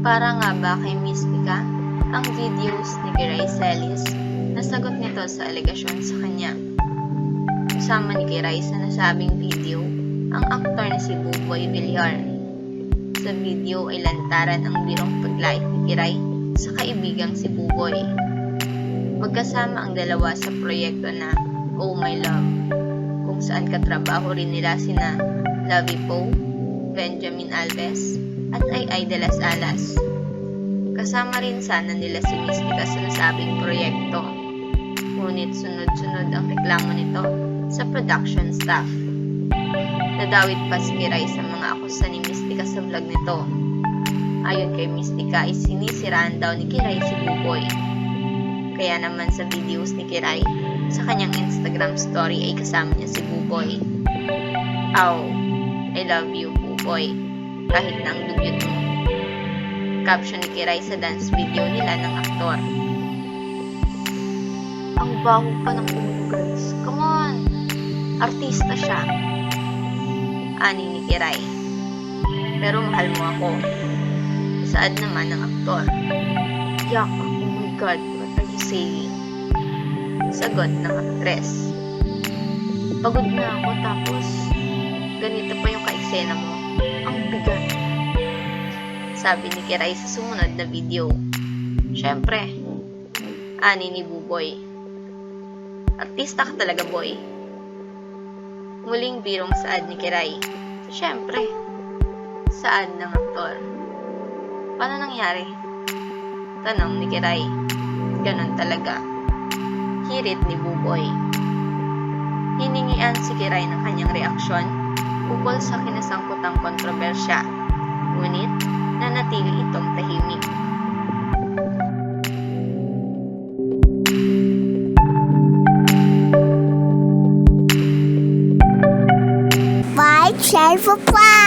Para nga ba kay Miss Mika ang videos ni Kiray Celis na sagot nito sa alegasyon sa kanya. Kasama ni Kiray sa nasabing video ang aktor na si Buboy Villar. Sa video ay lantaran ang birong pag-like ni Kiray sa kaibigang si Buboy. Magkasama ang dalawa sa proyekto na Oh My Love, kung saan katrabaho rin nila sina Lovey Poe Benjamin Alves, at Ay de las Alas. Kasama rin sana nila si Mystica sa nasabing proyekto. Ngunit sunod-sunod ang reklamo nito sa production staff. Nadawit pa si Kiray sa mga akusa ni Mystica sa vlog nito. Ayon kay Mystica ay sinisiraan daw ni Kiray si Buboy. Kaya naman sa videos ni Kiray, sa kanyang Instagram story ay kasama niya si Buboy. Aw, I love you, Buboy. Kahit na ang dugyot mo. Caption ni Kiray sa dance video nila ng aktor. Ang baho pa ng ulo, guys. Come on! Artista siya. Ani ni Kiray. Pero mahal mo ako. Saad naman ng aktor. Yak, oh my god, what are you saying? Sagot ng aktres. Pagod na ako tapos ganito pa yung kaiksena mo. Ang bigat. Sabi ni Kiray sa sumunod na video. Siyempre, ani ni Buboy. Artista ka talaga, boy. Muling birong saad ni Kiray. Siyempre, saad ng aktor. Paano nangyari? Tanong ni Kiray. Ganon talaga. Hirit ni Buboy. Hiningian si Kiray ng kanyang reaksyon ukol sa kinasangkutang kontrobersya, ngunit nanatili itong tahimik. Bye, share for fun!